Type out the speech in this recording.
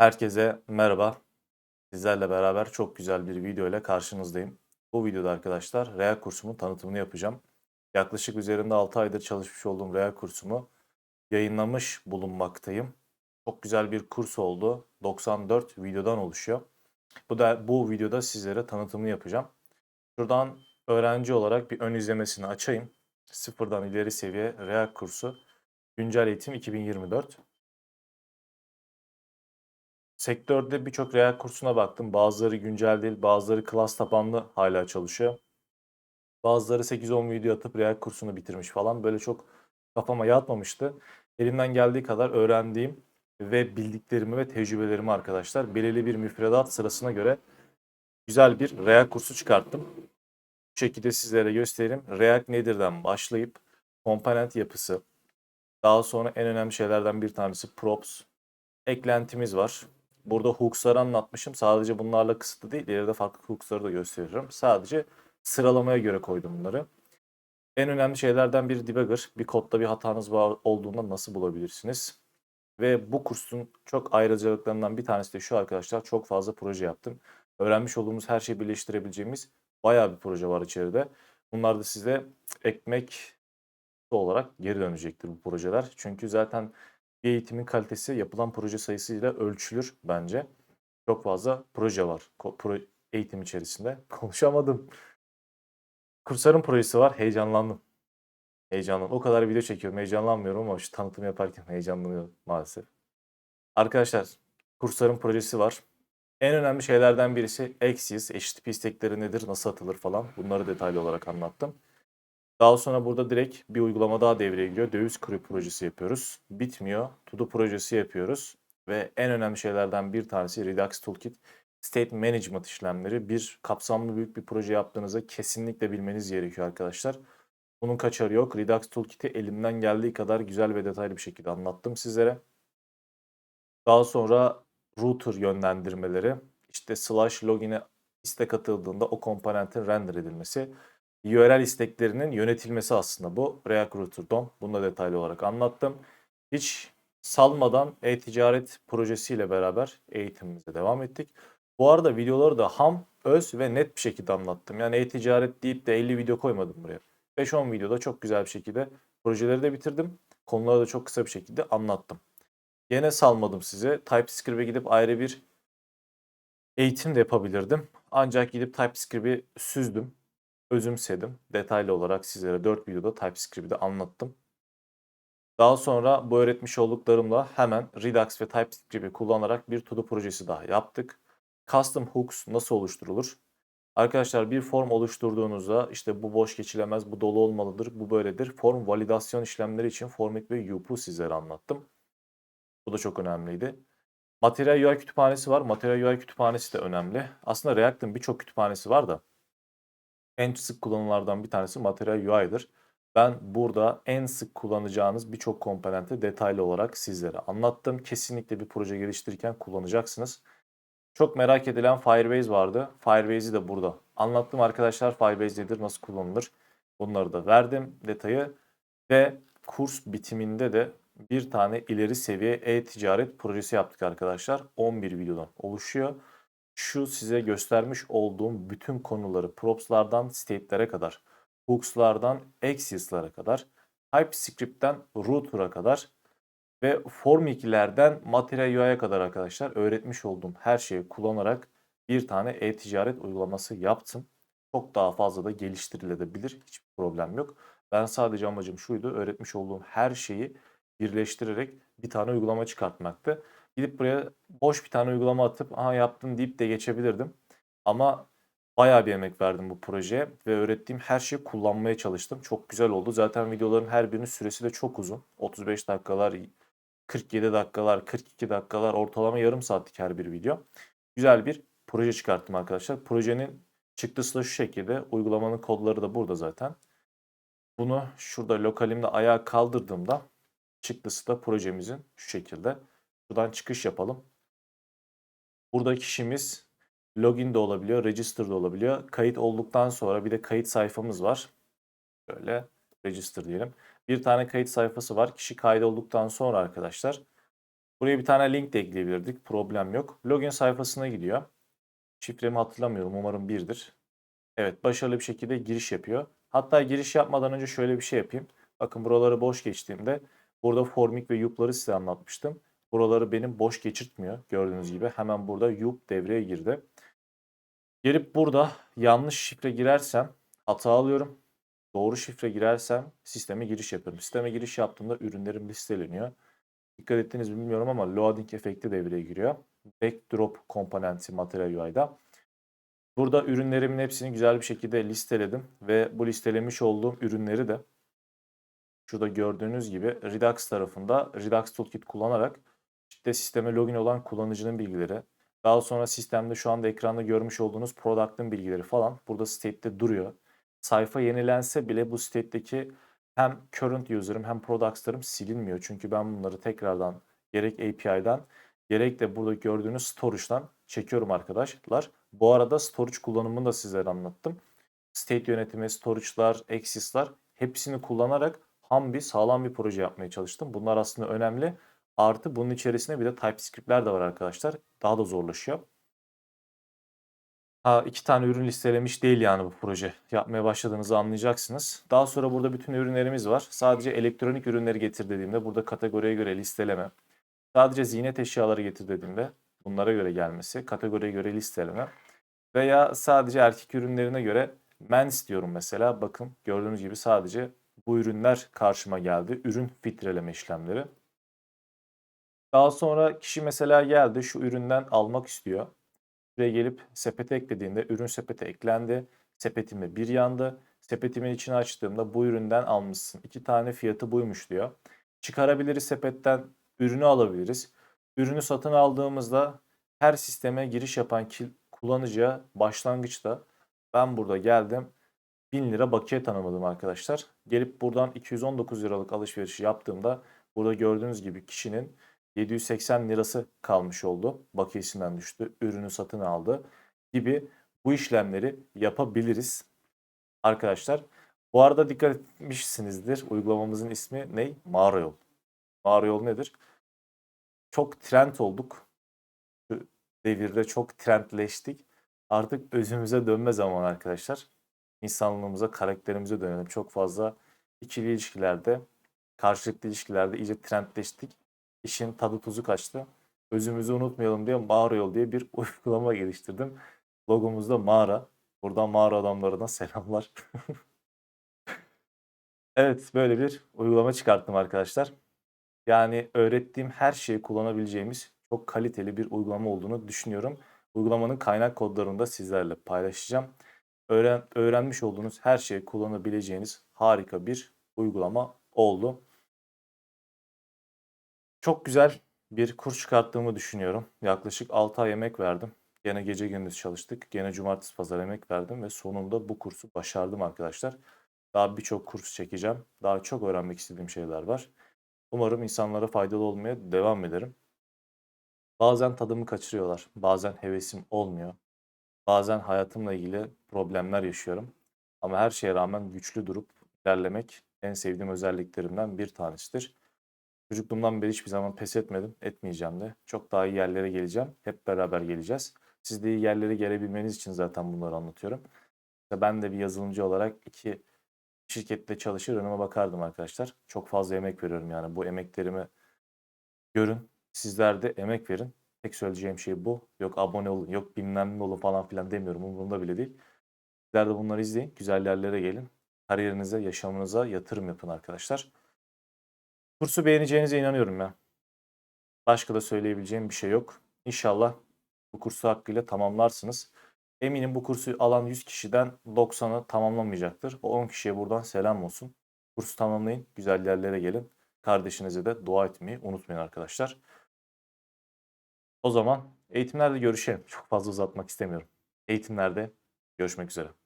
Herkese merhaba. Sizlerle beraber çok güzel bir video ile karşınızdayım. Bu videoda arkadaşlar Real kursumun tanıtımını yapacağım. Yaklaşık üzerinde 6 aydır çalışmış olduğum Real kursumu yayınlamış bulunmaktayım. Çok güzel bir kurs oldu. 94 videodan oluşuyor. Bu da bu videoda sizlere tanıtımını yapacağım. Şuradan öğrenci olarak bir ön izlemesini açayım. Sıfırdan ileri seviye Real kursu güncel eğitim 2024. Sektörde birçok Real kursuna baktım. Bazıları güncel değil, bazıları klas tabanlı hala çalışıyor. Bazıları 8-10 video atıp Real kursunu bitirmiş falan. Böyle çok kafama yatmamıştı. Elimden geldiği kadar öğrendiğim ve bildiklerimi ve tecrübelerimi arkadaşlar belirli bir müfredat sırasına göre güzel bir Real kursu çıkarttım. Bu şekilde sizlere göstereyim. React nedir'den başlayıp komponent yapısı, daha sonra en önemli şeylerden bir tanesi props, eklentimiz var. Burada hooks'ları anlatmışım. Sadece bunlarla kısıtlı değil. İleride farklı hooks'ları da gösteririm. Sadece sıralamaya göre koydum bunları. En önemli şeylerden biri debugger. Bir kodda bir hatanız var olduğunda nasıl bulabilirsiniz? Ve bu kursun çok ayrıcalıklarından bir tanesi de şu arkadaşlar. Çok fazla proje yaptım. Öğrenmiş olduğumuz her şeyi birleştirebileceğimiz bayağı bir proje var içeride. Bunlar da size ekmek olarak geri dönecektir bu projeler. Çünkü zaten bir eğitimin kalitesi yapılan proje sayısıyla ölçülür bence. Çok fazla proje var pro- eğitim içerisinde. Konuşamadım. Kursların projesi var. Heyecanlandım. Heyecanlandım. O kadar video çekiyorum. Heyecanlanmıyorum ama şu tanıtım yaparken heyecanlanıyorum maalesef. Arkadaşlar kursların projesi var. En önemli şeylerden birisi Axios, HTTP istekleri nedir, nasıl atılır falan. Bunları detaylı olarak anlattım. Daha sonra burada direkt bir uygulama daha devreye giriyor. Döviz kuru projesi yapıyoruz. Bitmiyor. To-do projesi yapıyoruz. Ve en önemli şeylerden bir tanesi Redux Toolkit. State Management işlemleri. Bir kapsamlı büyük bir proje yaptığınızda kesinlikle bilmeniz gerekiyor arkadaşlar. Bunun kaçarı yok. Redux Toolkit'i elimden geldiği kadar güzel ve detaylı bir şekilde anlattım sizlere. Daha sonra router yönlendirmeleri. İşte slash login'e istek atıldığında o komponentin render edilmesi. URL isteklerinin yönetilmesi aslında bu. DOM. Bunu da detaylı olarak anlattım. Hiç salmadan e-ticaret projesiyle beraber eğitimimize devam ettik. Bu arada videoları da ham, öz ve net bir şekilde anlattım. Yani e-ticaret deyip de 50 video koymadım buraya. 5-10 videoda çok güzel bir şekilde projeleri de bitirdim. Konuları da çok kısa bir şekilde anlattım. Yine salmadım size. TypeScript'e gidip ayrı bir eğitim de yapabilirdim. Ancak gidip TypeScript'i süzdüm özümsedim. Detaylı olarak sizlere 4 videoda TypeScript'i anlattım. Daha sonra bu öğretmiş olduklarımla hemen Redux ve TypeScript'i kullanarak bir to projesi daha yaptık. Custom hooks nasıl oluşturulur? Arkadaşlar bir form oluşturduğunuzda işte bu boş geçilemez, bu dolu olmalıdır, bu böyledir. Form validasyon işlemleri için Formit ve Youp'u sizlere anlattım. Bu da çok önemliydi. Material UI kütüphanesi var. Material UI kütüphanesi de önemli. Aslında React'ın birçok kütüphanesi var da en sık kullanılardan bir tanesi Material UI'dir. Ben burada en sık kullanacağınız birçok komponenti detaylı olarak sizlere anlattım. Kesinlikle bir proje geliştirirken kullanacaksınız. Çok merak edilen Firebase vardı. Firebase'i de burada anlattım arkadaşlar. Firebase nedir, nasıl kullanılır? Bunları da verdim detayı. Ve kurs bitiminde de bir tane ileri seviye e-ticaret projesi yaptık arkadaşlar. 11 videodan oluşuyor şu size göstermiş olduğum bütün konuları props'lardan state'lere kadar, hooks'lardan Axios'lara kadar, TypeScript'ten router'a kadar ve Form 2'lerden Material UI'ye kadar arkadaşlar öğretmiş olduğum her şeyi kullanarak bir tane e-ticaret uygulaması yaptım. Çok daha fazla da geliştirilebilir. Hiçbir problem yok. Ben sadece amacım şuydu. Öğretmiş olduğum her şeyi birleştirerek bir tane uygulama çıkartmaktı. Gidip buraya boş bir tane uygulama atıp aha yaptım deyip de geçebilirdim. Ama bayağı bir emek verdim bu projeye ve öğrettiğim her şeyi kullanmaya çalıştım. Çok güzel oldu. Zaten videoların her birinin süresi de çok uzun. 35 dakikalar, 47 dakikalar, 42 dakikalar ortalama yarım saatlik her bir video. Güzel bir proje çıkarttım arkadaşlar. Projenin çıktısı da şu şekilde. Uygulamanın kodları da burada zaten. Bunu şurada lokalimde ayağa kaldırdığımda çıktısı da projemizin şu şekilde. Buradan çıkış yapalım. Burada kişimiz login de olabiliyor, register de olabiliyor. Kayıt olduktan sonra bir de kayıt sayfamız var. Böyle register diyelim. Bir tane kayıt sayfası var. Kişi kaydolduktan sonra arkadaşlar Buraya bir tane link de ekleyebilirdik. Problem yok. Login sayfasına gidiyor. Şifremi hatırlamıyorum. Umarım birdir. Evet başarılı bir şekilde giriş yapıyor. Hatta giriş yapmadan önce şöyle bir şey yapayım. Bakın buraları boş geçtiğimde burada formik ve yup'ları size anlatmıştım. Buraları benim boş geçirtmiyor. Gördüğünüz gibi hemen burada yup devreye girdi. Gelip burada yanlış şifre girersem hata alıyorum. Doğru şifre girersem sisteme giriş yapıyorum. Sisteme giriş yaptığımda ürünlerim listeleniyor. Dikkat ettiniz mi bilmiyorum ama loading efekti devreye giriyor. Backdrop komponenti Material UI'da. Burada ürünlerimin hepsini güzel bir şekilde listeledim ve bu listelemiş olduğum ürünleri de şurada gördüğünüz gibi Redux tarafında Redux Toolkit kullanarak işte sisteme login olan kullanıcının bilgileri, daha sonra sistemde şu anda ekranda görmüş olduğunuz product'ın bilgileri falan burada state'te duruyor. Sayfa yenilense bile bu state'deki hem current user'ım hem products'larım silinmiyor. Çünkü ben bunları tekrardan gerek API'den gerek de burada gördüğünüz storage'dan çekiyorum arkadaşlar. Bu arada storage kullanımını da sizlere anlattım. State yönetimi, storage'lar, access'lar hepsini kullanarak ham bir sağlam bir proje yapmaya çalıştım. Bunlar aslında önemli. Artı bunun içerisinde bir de TypeScript'ler de var arkadaşlar. Daha da zorlaşıyor. Ha, iki tane ürün listelemiş değil yani bu proje. Yapmaya başladığınızı anlayacaksınız. Daha sonra burada bütün ürünlerimiz var. Sadece elektronik ürünleri getir dediğimde burada kategoriye göre listeleme. Sadece ziynet eşyaları getir dediğimde bunlara göre gelmesi, kategoriye göre listeleme. Veya sadece erkek ürünlerine göre mens diyorum mesela. Bakın gördüğünüz gibi sadece bu ürünler karşıma geldi. Ürün filtreleme işlemleri. Daha sonra kişi mesela geldi şu üründen almak istiyor. Buraya gelip sepete eklediğinde ürün sepete eklendi. Sepetime bir yandı. Sepetimin içini açtığımda bu üründen almışsın. İki tane fiyatı buymuş diyor. Çıkarabiliriz sepetten ürünü alabiliriz. Ürünü satın aldığımızda her sisteme giriş yapan kullanıcıya başlangıçta ben burada geldim 1000 lira bakiye tanımadım arkadaşlar. Gelip buradan 219 liralık alışveriş yaptığımda burada gördüğünüz gibi kişinin 780 lirası kalmış oldu. Bakiyesinden düştü. Ürünü satın aldı gibi bu işlemleri yapabiliriz. Arkadaşlar bu arada dikkat etmişsinizdir. Uygulamamızın ismi ne? Mağara yol. Mağara yol nedir? Çok trend olduk. Şu devirde çok trendleştik. Artık özümüze dönme zamanı arkadaşlar. İnsanlığımıza, karakterimize dönelim. Çok fazla ikili ilişkilerde, karşılıklı ilişkilerde iyice trendleştik işin tadı tuzu kaçtı. Özümüzü unutmayalım diye mağara yol diye bir uygulama geliştirdim. Logomuzda mağara. Buradan mağara adamlarına selamlar. evet böyle bir uygulama çıkarttım arkadaşlar. Yani öğrettiğim her şeyi kullanabileceğimiz çok kaliteli bir uygulama olduğunu düşünüyorum. Uygulamanın kaynak kodlarını da sizlerle paylaşacağım. Öğren, öğrenmiş olduğunuz her şeyi kullanabileceğiniz harika bir uygulama oldu. Çok güzel bir kurs çıkarttığımı düşünüyorum. Yaklaşık 6 ay emek verdim. Gene gece gündüz çalıştık. Gene cumartesi pazar emek verdim ve sonunda bu kursu başardım arkadaşlar. Daha birçok kurs çekeceğim. Daha çok öğrenmek istediğim şeyler var. Umarım insanlara faydalı olmaya devam ederim. Bazen tadımı kaçırıyorlar. Bazen hevesim olmuyor. Bazen hayatımla ilgili problemler yaşıyorum. Ama her şeye rağmen güçlü durup ilerlemek en sevdiğim özelliklerimden bir tanesidir. Çocukluğumdan beri hiçbir zaman pes etmedim. Etmeyeceğim de. Çok daha iyi yerlere geleceğim. Hep beraber geleceğiz. Siz de iyi yerlere gelebilmeniz için zaten bunları anlatıyorum. Ben de bir yazılımcı olarak iki şirkette çalışır önüme bakardım arkadaşlar. Çok fazla emek veriyorum yani. Bu emeklerimi görün. Sizler de emek verin. Tek söyleyeceğim şey bu. Yok abone olun, yok bilmem ne olun falan filan demiyorum. Umurumda bile değil. Sizler de bunları izleyin. Güzel yerlere gelin. Kariyerinize, yaşamınıza yatırım yapın arkadaşlar. Kursu beğeneceğinize inanıyorum ya. Başka da söyleyebileceğim bir şey yok. İnşallah bu kursu hakkıyla tamamlarsınız. Eminim bu kursu alan 100 kişiden 90'ı tamamlamayacaktır. O 10 kişiye buradan selam olsun. Kursu tamamlayın, güzel yerlere gelin. Kardeşinize de dua etmeyi unutmayın arkadaşlar. O zaman eğitimlerde görüşelim. Çok fazla uzatmak istemiyorum. Eğitimlerde görüşmek üzere.